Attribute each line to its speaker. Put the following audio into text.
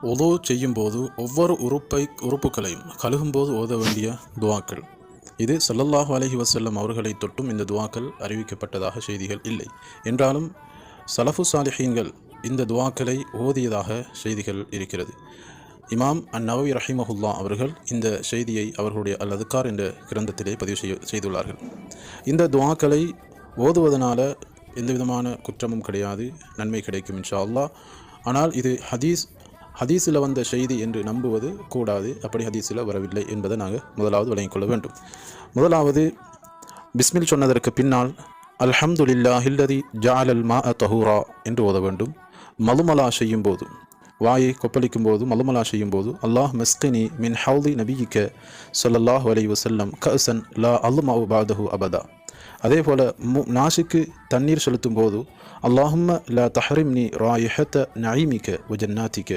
Speaker 1: உதவு செய்யும்போது ஒவ்வொரு உறுப்பை உறுப்புகளையும் கழுகும்போது ஓத வேண்டிய துவாக்கள். இது சல்லல்லாஹு அலைஹி வசல்லம் அவர்களை தொட்டும் இந்த துவாக்கள் அறிவிக்கப்பட்டதாக செய்திகள் இல்லை. என்றாலும் சலஃபு சாலிஹீன்கள் இந்த துவாக்களை ஓதியதாக செய்திகள் இருக்கிறது. இமாம் அந்நவி ரஹிமஹுல்லா அவர்கள் இந்த செய்தியை அவர்களுடைய அல் அதுக்கார் என்ற கிரந்தத்திலே பதிவு செய்ய செய்துள்ளார்கள். இந்த துவாக்களை ஓதுவதனால எந்த விதமான குற்றமும் கிடையாது நன்மை கிடைக்கும் இன்ஷா அல்லாஹ். ஆனால் இது ஹதீஸ் ஹதீஸில் வந்த செய்தி என்று நம்புவது கூடாது. அப்படி ஹதீஸில் வரவில்லை என்பதை நாங்கள் முதலாவது விளங்கிக் கொள்ள வேண்டும். முதலாவது பிஸ்மில் சொன்னதற்கு பின்னால் அல்ஹம்துலில்லா ஹில்லதி ஜாலல் மா அ தஹூரா என்று ஓத வேண்டும். மலுமலா செய்யும் போது வாயை கொப்பளிக்கும் போது மலுமலா செய்யும் போது அல்லாஹ் மஸ்கினி மின் ஹவுதி நபியிக்க சொல்லல்லாஹ் அலை வசல்லம் கசன் லா அல்லுமாவு பாதஹு அபதா. அதே போல் மு நாசிக்கு தண்ணீர் செலுத்தும் போது அல்லாஹும்ம லா தஹரிம்னி ராயிஹத்த நயீமிக்க வஜன்னாத்திக்க